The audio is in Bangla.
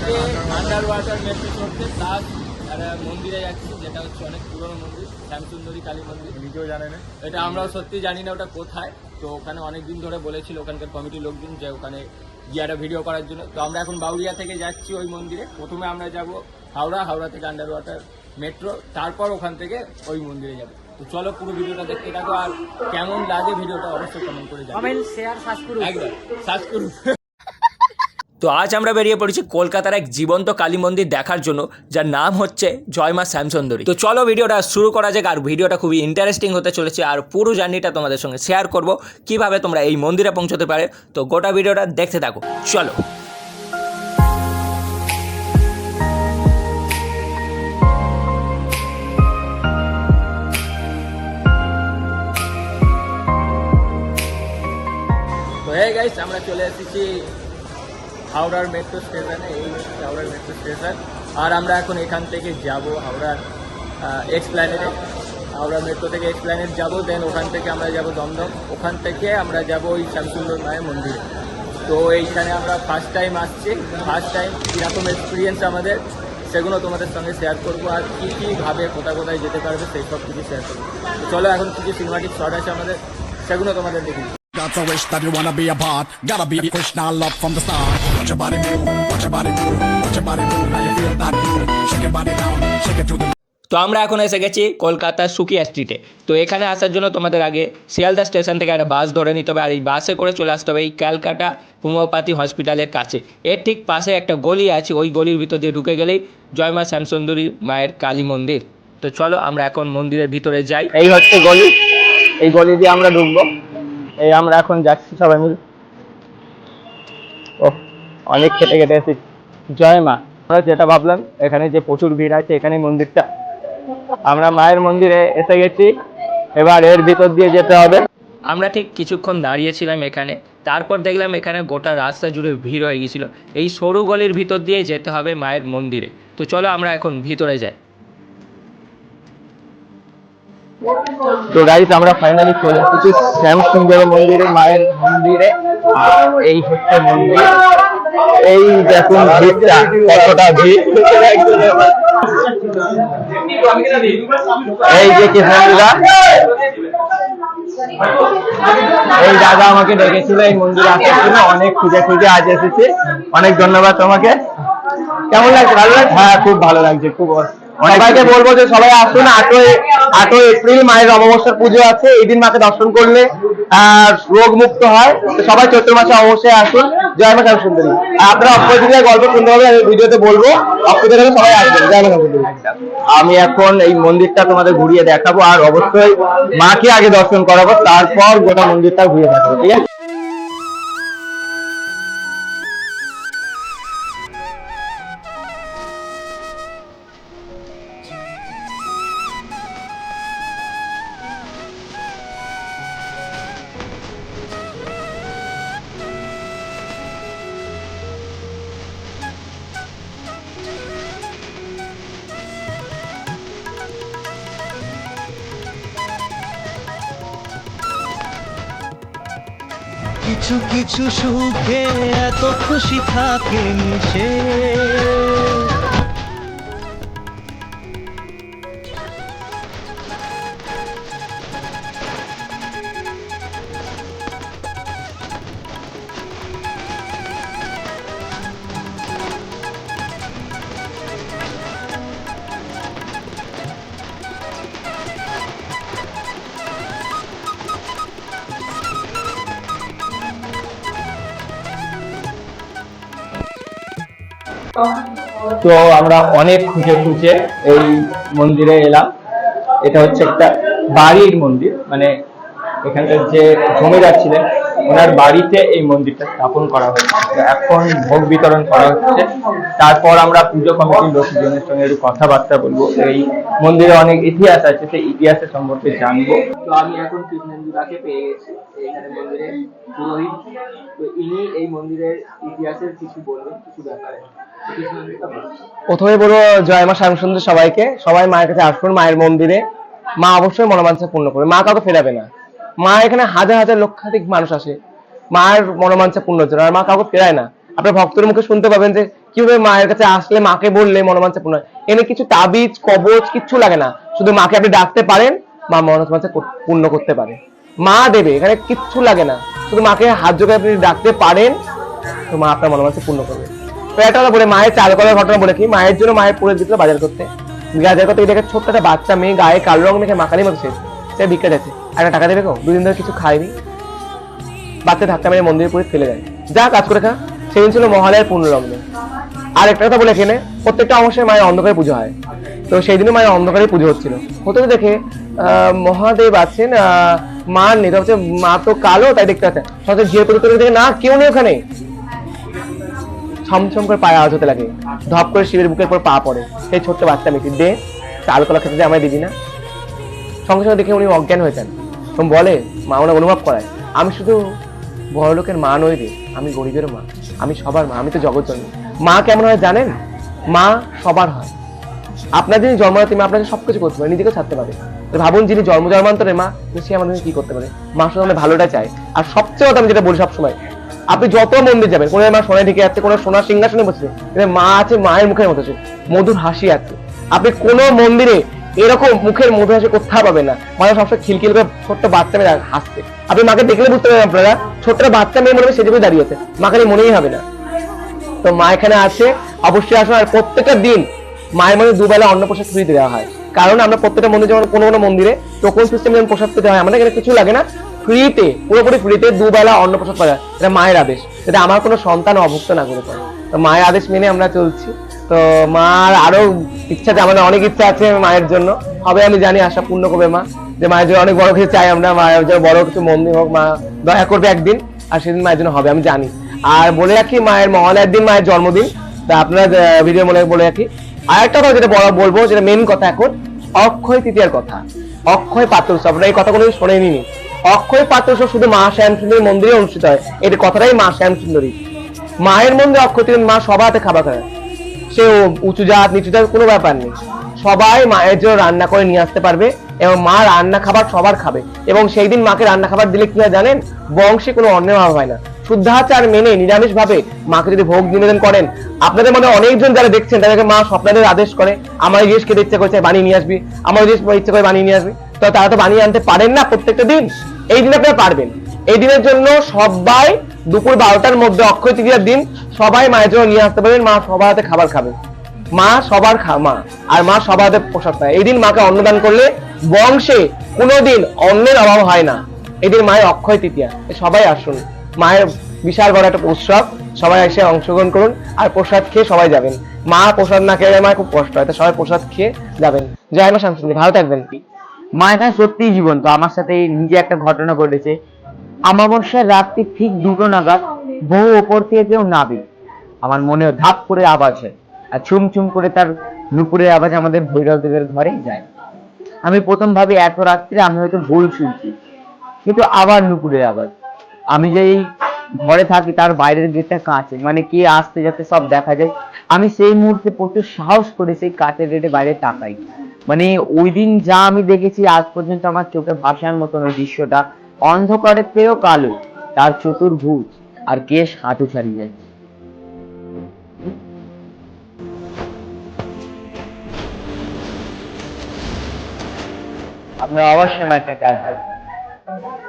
আজকে আন্ডার ওয়াটার মেট্রো চড়তে প্লাস একটা মন্দিরে যাচ্ছি যেটা হচ্ছে অনেক পুরনো মন্দির শ্যামসুন্দরী কালী মন্দির। নিজেও জানে না। এটা আমরাও সত্যি জানি না ওটা কোথায়। তো ওখানে অনেক দিন ধরে বলেছিল ওখানকার কমিটির লোকজন যে ওখানে গিয়ে একটা ভিডিও করার জন্য। তো আমরা এখন বাউরিয়া থেকে যাচ্ছি ওই মন্দিরে। প্রথমে আমরা যাব হাওড়া হাওড়া থেকে আন্ডার ওয়াটার মেট্রো তারপর ওখান থেকে ওই মন্দিরে যাব। তো চলো পুরো ভিডিওটা দেখতে থাকো আর কেমন লাগে ভিডিওটা অবশ্যই কমেন্ট করে জানাবে কমেন্ট শেয়ার সাবস্ক্রাইব একদম সার্চ করুন তো আজ আমরা বেরিয়ে পড়েছি কলকাতার এক জীবন্ত কালী মন্দির দেখার জন্য, যার নাম হচ্ছে জয়মা শ্যামসুন্দরী। তো চলো ভিডিওটা শুরু করা যাক, আর ভিডিওটা খুবই ইন্টারেস্টিং হতে চলেছে, আর পুরো জার্নিটা তোমাদের সঙ্গে শেয়ার করব, কীভাবে তোমরা এই মন্দিরে পৌঁছতে পারে। তো গোটা ভিডিওটা দেখতে থাকো, চলো। তো হে গাইস আমরা চলে এসেছি হাওড়ার মেট্রো স্টেশনে এই হাওড়ার মেট্রো স্টেশন আর আমরা এখন এখান থেকে যাব হাওড়ার এক্সপ্ল্যানেটে হাওড়া মেট্রো থেকে এক্সপ্ল্যানেট যাব দেন ওখান থেকে আমরা যাব দমদম। ওখান থেকে আমরা যাব ওই শ্যামসুন্দর মায়ের মন্দিরে। তো এইখানে আমরা ফার্স্ট টাইম আসছি। ফার্স্ট টাইম কীরকম এক্সপিরিয়েন্স আমাদের, সেগুলো তোমাদের সঙ্গে শেয়ার করব। আর কী কীভাবে কোথায় কোথায় যেতে পারবে, সেই সব কিছু শেয়ার করব। চলো এখন কিছু সিনেমাটিক শর্ট আছে আমাদের, সেগুলো তোমাদের দেখি Got a wish that you wanna be a part. Gotta be Krishna love from the start. Watch your body move, watch your body move, watch your body move. Now you feel that move. Shake your body down, shake it to the তো আমরা এখন এসে গেছি কলকাতার সুকিয়া স্ট্রিটে তো এখানে আসার জন্য তোমাদের আগে শিয়ালদা স্টেশন থেকে একটা বাস ধরে নিতে হবে আর এই বাসে করে চলে আসতে হবে এই ক্যালকাটা হোমিওপ্যাথি হসপিটালের কাছে এর ঠিক পাশে একটা গলি আছে ওই গলির ভিতর দিয়ে ঢুকে গেলেই জয়মা শ্যামসুন্দরী মায়ের কালী মন্দির তো চলো আমরা এখন মন্দিরের ভিতরে যাই এই হচ্ছে গলি এই গলি দিয়ে আমরা ঢুকবো এই আমরা এখন যাচ্ছি সবাই মিলে। ও অনেক খেটে খেটে এসেছি। জয় মা। আমরা যেটা ভাবলাম, এখানে যে প্রচুর ভিড় আছে, এখানে মন্দিরটা। আমরা মায়ের মন্দিরে এসে গেছি। এবার এর ভিতর দিয়ে যেতে হবে। আমরা ঠিক কিছুক্ষণ দাঁড়িয়েছিলাম এখানে। তারপর দেখলাম এখানে গোটা রাস্তা জুড়ে ভিড় হয়ে গিয়েছিল এই সরু গলির ভিতর দিয়ে যেতে হবে মায়ের মন্দিরে। তো চলো আমরা এখন ভিতরে যাই। তো গাইস আমরা ফাইনালি চলে এসেছি শ্যাম সুন্দর মন্দিরে, মায়ের মন্দিরে। আর এই হচ্ছে মন্দির। এই দেখুন ভিড়টা, কতটা ভিড়। এই যে কৃষ্ণদা এই দাদা আমাকে ডেকেছিল, এই মন্দিরে আসার জন্য অনেক খুঁজে খুঁজে আজ এসেছি। অনেক ধন্যবাদ তোমাকে। কেমন লাগছে? ভালো লাগছে? হ্যাঁ খুব ভালো লাগছে, খুব সবাইকে বলব যে সবাই আসুন আটই আটই এপ্রিল মায়ের অমাবস্যার পুজো আছে এই দিন মাকে দর্শন করলে আর রোগ মুক্ত হয় সবাই চৈত্র মাসে অবশ্যই আসুন। জয় মা সুন্দরী আর আপনারা অক্ষয় গল্প শুনতে হবে আমি ভিডিওতে বলব। অক্ষয় সবাই আসবেন। জয় মা সুন্দরী আমি এখন এই মন্দিরটা তোমাদের ঘুরিয়ে দেখাবো আর অবশ্যই মাকে আগে দর্শন করাবো তারপর গোটা মন্দিরটা ঘুরিয়ে দেখাবো ঠিক আছে? কিছু কিছু সুখে এত খুশি থাকে মিশে। তো আমরা অনেক খুঁজে খুঁজে এই মন্দিরে এলাম। এটা হচ্ছে একটা বাড়ির মন্দির মানে এখানকার যে জমিদার ছিলেন ওনার বাড়িতে এই মন্দিরটা স্থাপন করা হয়েছে। এখন ভোগ বিতরণ করা হচ্ছে। তারপর আমরা পুজো কমিটির লোকজনের সঙ্গে একটু কথাবার্তা বলব। এই মন্দিরে অনেক ইতিহাস আছে সেই ইতিহাসের সম্পর্কে জানব। তো আমি এখন কৃষ্ণেন্দুদাকে পেয়ে গেছি এখানে মন্দিরে। পুরোহিত তো ইনি এই মন্দিরের ইতিহাসের কিছু বলবেন কিছু ব্যাপারে। তো কৃষ্ণেন্দুদা বলুন। প্রথমে বলব জয় মা শ্যামসুন্দর সবাইকে। সবাই মায়ের কাছে আসুন মায়ের মন্দিরে। মা অবশ্যই মনোবাঞ্ছা পূর্ণ করবে। মা কাউকে ফেরাবে না। মা এখানে হাজার হাজার লক্ষাধিক মানুষ আসে। মায়ের মনোমাঞ্ছা পূর্ণ হচ্ছে আর মা কাউকে ফেরায় না। আপনার ভক্তের মুখে শুনতে পাবেন যে, কীভাবে মায়ের কাছে আসলে মাকে বললে মনোমাঞ্ছা পূর্ণ। এনে কিছু তাবিজ, কবচ, কিচ্ছু লাগে না। শুধু মাকে আপনি ডাকতে পারেন, মা কর- পূর্ণ করতে পারে। মা দেবে, এখানে কিচ্ছু লাগে না। শুধু মাকে হাত জোগাড় আপনি ডাকতে পারেন, তো মা আপনার মনোমাঞ্ছা পূর্ণ করবে। তো কথা বলে, মায়ের চাল করার ঘটনা বলে কি? মায়ের জন্য মায়ের পরে দিতে বাজার করতে। বাজার করতে দেখে ছোট্ট একটা বাচ্চা মেয়ে গায়ে কালো রং মেখে মাখালি মতো সে সে ভিক্ষা যাচ্ছে একটা টাকা দেবে কো দুদিন ধরে কিছু খায়নি বাচ্চা ধাক্কা মেরে মন্দিরে পরে ফেলে দেয় যা কাজ করে খা। সেদিন ছিল মহালয়ের পূর্ণলগ্ন আর একটা কথা বলে এখানে প্রত্যেকটা অবশ্যই মায়ের অন্ধকারে পুজো হয়। তো সেই দিনও মায়ের অন্ধকারে পুজো হচ্ছিল। হতে দেখে মহাদেব আছেন মা নেই তো হচ্ছে মা তো কালো, তাই দেখতে পাচ্ছেন ঝিয়ে পুজো করে দেখে না, কেউ নেই ওখানে। ছমছম করে পায়ে আওয়াজ হতে লাগে। ধপ করে শিবের বুকের পর পা পড়ে। সেই ছোট্ট বাচ্চা মেয়েটি দে চাল কলা খেতে আমায় দিবি না। সঙ্গে সঙ্গে দেখে উনি অজ্ঞান হয়ে যান। এবং বলে, মা, ওনাকে অনুভব করায়। আমি শুধু বড় লোকের মা নই রে, আমি গরিবের মা। আমি সবার মা, আমি তো জগৎ জন্ম মা কেমন হয় জানেন? মা সবার হয়। আপনার যিনি জন্মদাত্রী মা আপনাকে সবকিছু করতে পারে নিজেকে ছাড়তে পারে। ভাবুন, যিনি জন্ম, জন্মান্তরে মা সে আমাদের কি করতে পারে? মা শুধু আমাদের ভালোটা চায়। আর সবচেয়ে কথা আমি যেটা বলি সবসময়, আপনি যত মন্দির যাবেন, কোনো মা সোনায় ঢেকে যাচ্ছে কোনো সোনার সিংহাসনে বসছে মা আছে, মায়ের মুখের মতো মধুর হাসি আছে। আপনি কোনো মন্দিরে এরকম মুখের মধুর হাসি কোথাও পাবে না। মানে সবসময় খিলখিল করে ছোট্ট বাচ্চা মেয়ে হাসছে। আপনি মাকে দেখলে বুঝতে পারবেন আপনারা, ছোট্ট বাচ্চা মেয়ে মনে হবে সেদিকে দাঁড়িয়ে আছে। মাকে মনেই হবে না। তো মা এখানে আছে অবশ্যই আসুন। আর প্রত্যেকটা দিন মায়ের মধ্যে দুবেলা অন্ন প্রসাদ ফ্রিতে দেওয়া হয়। কারণ আমরা প্রত্যেকটা মন্দির যেমন কোনো কোনো মন্দিরে টোকন সিস্টেম যেমন প্রসাদ পেতে হয়, আমাদের এখানে কিছু লাগে না। ফ্রিতে, পুরোপুরি ফ্রিতে দুবেলা অন্ন প্রসাদ যায়। এটা মায়ের আদেশ। এটা আমার কোনো সন্তান অভুক্ত না করে পারে। তো মায়ের আদেশ মেনে আমরা চলছি। তো মার আরও ইচ্ছা আমাদের অনেক ইচ্ছা আছে মায়ের জন্য। হবে আমি জানি, আশা পূর্ণ করবে মা, যে মায়ের জন্য অনেক বড় কিছু চাই আমরা। মায়ের জন্য বড় কিছু মন্দির হোক, মা দয়া করবে একদিন, আর সেদিন মায়ের জন্য হবে, আমি জানি। আর বলে রাখি, মায়ের মহালয়ার দিন মায়ের জন্মদিন। তা আপনার ভিডিও মনে বলে রাখি। আর একটা কথা যেটা বড় বলব, যেটা মেন কথা এখন, অক্ষয় তৃতীয়ার কথা। অক্ষয় পাত্র আপনারা এই কথা কোনো শোনেনি অক্ষয় পাত্র শুধু মা শ্যাম সুন্দরী মন্দিরে অনুষ্ঠিত হয় এর কথাটাই মা শ্যাম সুন্দরী। মায়ের মন্দিরে অক্ষয় মা সবার হাতে খাবার খায়। সে উঁচু জাত, নিচু জাত, কোনো ব্যাপার নেই। সবাই মায়ের জন্য রান্না করে নিয়ে আসতে পারবে এবং মা রান্না খাবার সবার খাবে। এবং সেই দিন মাকে রান্না খাবার দিলে কি হয় জানেন? বংশে কোনো অন্যায় ভাব হয় না। শুদ্ধাচার মেনে নিরামিষ ভাবে মাকে যদি ভোগ নিবেদন করেন, আপনাদের মধ্যে অনেকজন যারা দেখছেন, তাদেরকে মা স্বপ্নাদের আদেশ করে, আমার জিনিস খেতে ইচ্ছে করছে, বানিয়ে নিয়ে আসবি। আমার জিনিস ইচ্ছে করে বানিয়ে নিয়ে আসবি। তো তারা তো বানিয়ে আনতে পারেন না প্রত্যেকটা দিন। এই দিন আপনারা পারবেন। এই দিনের জন্য সবাই দুপুর বারোটার মধ্যে অক্ষয় তৃতীয়ার দিন সবাই মায়ের জন্য নিয়ে আসতে পারবেন। মা সবার হাতে খাবার খাবে। মা সবার মা, আর মা সবার হাতে পোশাক পায়। এই দিন মাকে অন্নদান করলে বংশে কোনোদিন অন্নের অভাব হয় না। এই দিন মায়ের অক্ষয় তৃতীয়া। সবাই আসুন। মায়ের বিশাল বড় একটা উৎসব। সবাই এসে অংশগ্রহণ করুন আর প্রসাদ খেয়ে সবাই যাবেন। মা প্রসাদ না খেলে মায়ের খুব কষ্ট হয় তো সবাই প্রসাদ খেয়ে যাবেন। জয় মা শান্তি ভালো থাকবেন। মা এখানে সত্যিই জীবন্ত। আমার সাথে নিজে একটা ঘটনা ঘটেছে। আমাবস্যার রাত্রি ঠিক দুটো নাগাদ বহু ওপর থেকে কেউ নাবে আমার মনে ধাপ করে আওয়াজ হয় আর ছুম ছুম করে তার নুপুরের আওয়াজ আমাদের ভৈরবদেবের ঘরেই যায়। আমি প্রথম ভাবি এত রাত্রে আমি হয়তো ভুল শুনছি, কিন্তু আবার নুপুরের আওয়াজ। আমি যেই ঘরে থাকি তার বাইরের গেটটা কাঁচে মানে কে আসতে যাতে সব দেখা যায়। আমি সেই মুহূর্তে প্রচুর সাহস করে সেই কাঁচের গেটে বাইরে তাকাই। মানে ওই দিন যা আমি দেখেছি, আজ পর্যন্ত আমার চোখে ভাসার মতন ওই দৃশ্যটা অন্ধকারের থেকেও কালো তার চতুর্ভুজ আর কেশ হাঁটু ছাড়িয়ে যায়। আপনার অবশ্যই একটা কাজ